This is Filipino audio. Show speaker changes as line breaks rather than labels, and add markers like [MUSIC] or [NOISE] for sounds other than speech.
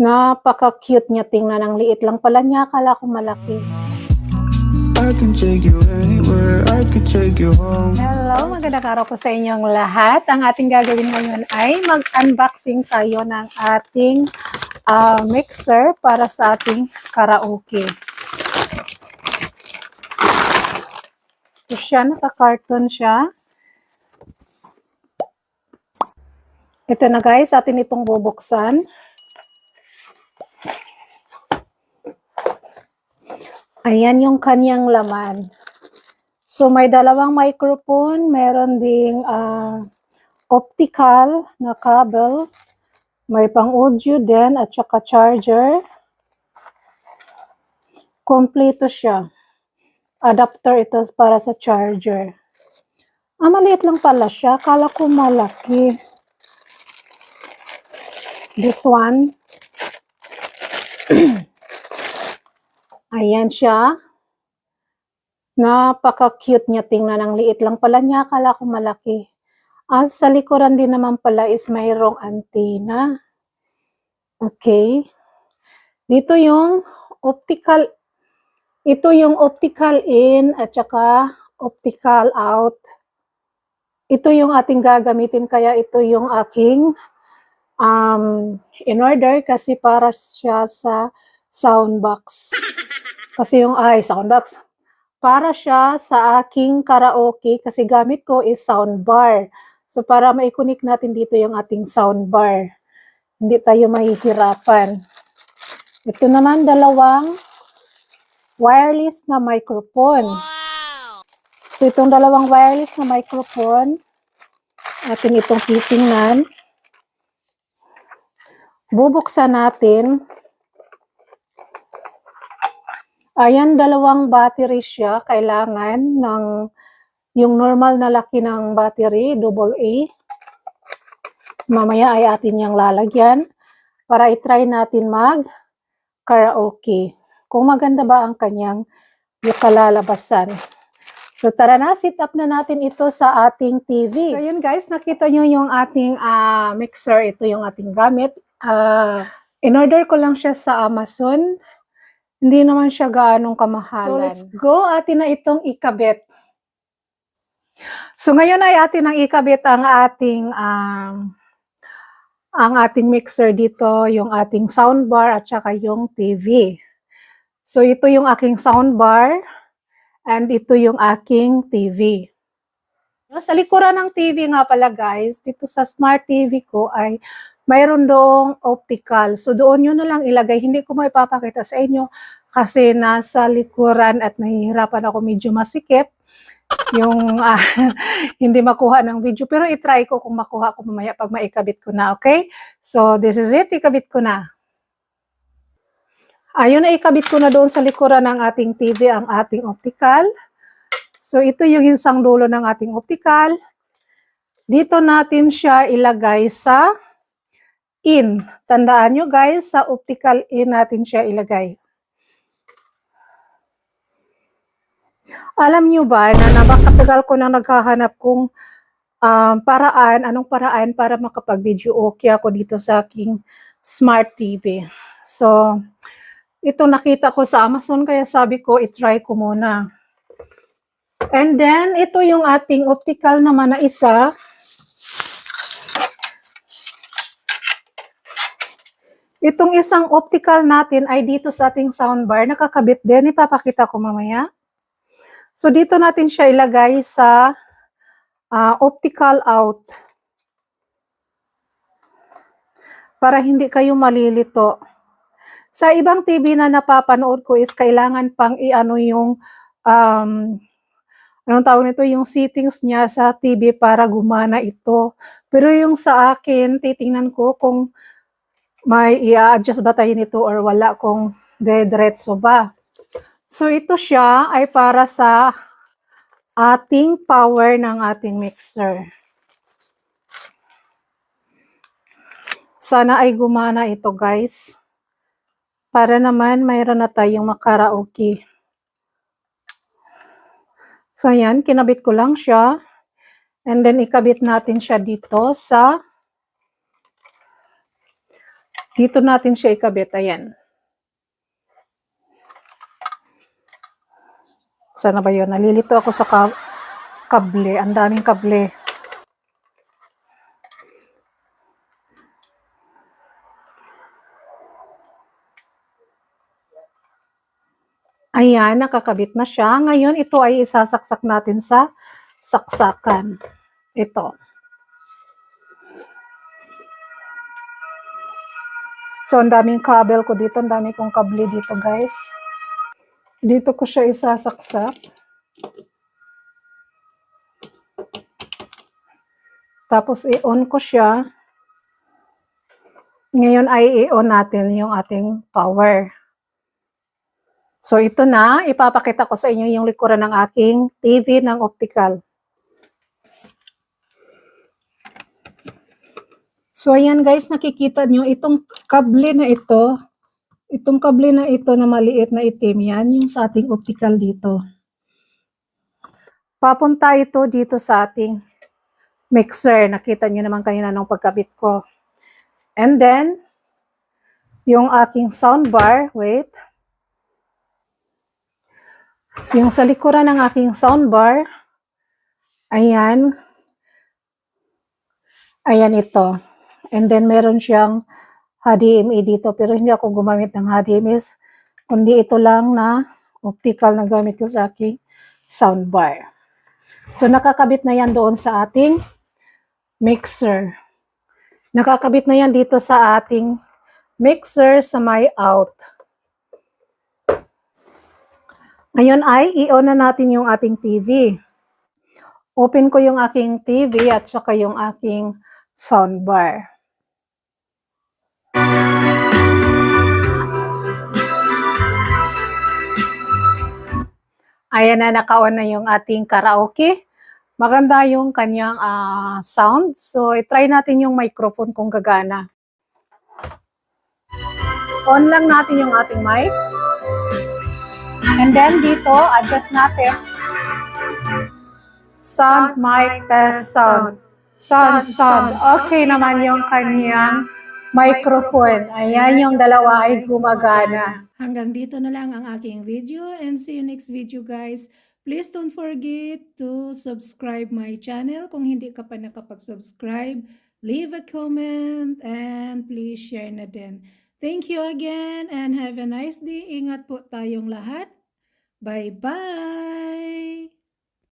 Napaka-cute niya tingnan. Ang liit lang pala niya. Akala ko malaki.
I can take you anywhere. I could take you home.
Hello, magandang araw po sa inyong lahat. Ang ating gagawin ngayon ay mag-unboxing tayo ng ating ah, mixer para sa ating karaoke. Ito siya, naka-carton siya. Ito na guys, atin itong bubuksan. Ayan yung kanyang laman. So may dalawang microphone, meron ding ah, optical na cable, may pang audio din at saka charger. Kompleto siya. Adapter ito para sa charger. Ah, maliit lang pala siya. Kala ko malaki. This one. [CLEARS THROAT] Ayan siya. Napaka-cute niya tingnan. Ang liit lang pala niya. Akala ko malaki. At sa likuran din naman pala is mayroong antenna. Okay. Dito yung optical. Ito yung optical in at saka optical out. Ito yung ating gagamitin kaya ito yung aking um, in order kasi para siya sa soundbox. [LAUGHS] Kasi yung ay soundbox. Para siya sa aking karaoke kasi gamit ko is soundbar. So para maikunik natin dito yung ating soundbar. Hindi tayo mahihirapan. Ito naman dalawang wireless na microphone. So itong dalawang wireless na microphone, atin itong titingnan. Bubuksan natin. Ayan, dalawang battery siya. Kailangan ng yung normal na laki ng battery, double A. Mamaya ay atin niyang lalagyan para itry natin mag karaoke. Kung maganda ba ang kanyang kalalabasan. So tara na, sit up na natin ito sa ating TV. So yun guys, nakita nyo yung ating ah, mixer. Ito yung ating gamit. Ah, in-order ko lang siya sa Amazon. Hindi naman siya gaanong kamahalan. So let's go, atin na itong ikabit. So ngayon ay atin ang ikabit ang ating um, ang ating mixer dito, yung ating soundbar at saka yung TV. So ito yung aking soundbar and ito yung aking TV. Sa likuran ng TV nga pala guys, dito sa smart TV ko ay mayroon doong optical. So doon nyo na lang ilagay. Hindi ko maipapakita sa inyo kasi nasa likuran at nahihirapan ako medyo masikip yung ah, [LAUGHS] hindi makuha ng video. Pero itry ko kung makuha ko mamaya pag maikabit ko na, okay? So this is it, ikabit ko na. Ayun na ikabit ko na doon sa likuran ng ating TV ang ating optical. So ito yung isang dulo ng ating optical. Dito natin siya ilagay sa in. Tandaan nyo guys, sa optical in natin siya ilagay. Alam nyo ba na napakatagal ko na naghahanap kung um, paraan, anong paraan para makapag-video okay ako dito sa aking smart TV. So, ito nakita ko sa Amazon kaya sabi ko itry ko muna. And then, ito yung ating optical naman na isa. Itong isang optical natin ay dito sa ating soundbar. Nakakabit din. Ipapakita ko mamaya. So, dito natin siya ilagay sa ah, optical out. Para hindi kayo malilito. Sa ibang TV na napapanood ko is kailangan pang i-ano yung um, anong tawag nito, yung settings niya sa TV para gumana ito. Pero yung sa akin, titingnan ko kung may i-adjust ba tayo nito or wala kung dediretso ba. So ito siya ay para sa ating power ng ating mixer. Sana ay gumana ito guys. Para naman mayroon na tayong makaraoke. So yan, kinabit ko lang siya. And then ikabit natin siya dito sa Dito natin siya ikabit. Ayan. Sana ba yun? Nalilito ako sa ka- kable. Ang daming kable. Ayan, nakakabit na siya. Ngayon, ito ay isasaksak natin sa saksakan. Ito. So, ang daming kabel ko dito. Ang dami kong kable dito, guys. Dito ko siya isasaksak. Tapos, i-on ko siya. Ngayon ay i-on natin yung ating power. So ito na, ipapakita ko sa inyo yung likuran ng aking TV ng optical. So ayan guys, nakikita nyo itong kable na ito, itong kable na ito na maliit na itim yan, yung sa ating optical dito. Papunta ito dito sa ating mixer. Nakita nyo naman kanina nung pagkabit ko. And then, yung aking soundbar, wait, yung sa likuran ng aking soundbar, ayan, ayan ito. And then meron siyang HDMI dito, pero hindi ako gumamit ng HDMI, kundi ito lang na optical na gamit ko sa aking soundbar. So nakakabit na yan doon sa ating mixer. Nakakabit na yan dito sa ating mixer sa may out. Ngayon ay i-on na natin yung ating TV. Open ko yung aking TV at saka yung aking soundbar. Ayan na, naka-on na yung ating karaoke. Maganda yung kanyang ah, sound. So, i-try natin yung microphone kung gagana. On lang natin yung ating mic. And then dito, adjust natin. Sound, mic, test, sound. Sound, sound. Okay naman yung kanyang microphone. Ayan yung dalawa ay gumagana.
Hanggang dito na lang ang aking video and see you next video guys. Please don't forget to subscribe my channel kung hindi ka pa nakapag-subscribe. Leave a comment and please share na din. Thank you again and have a nice day. Ingat po tayong lahat. Bye-bye!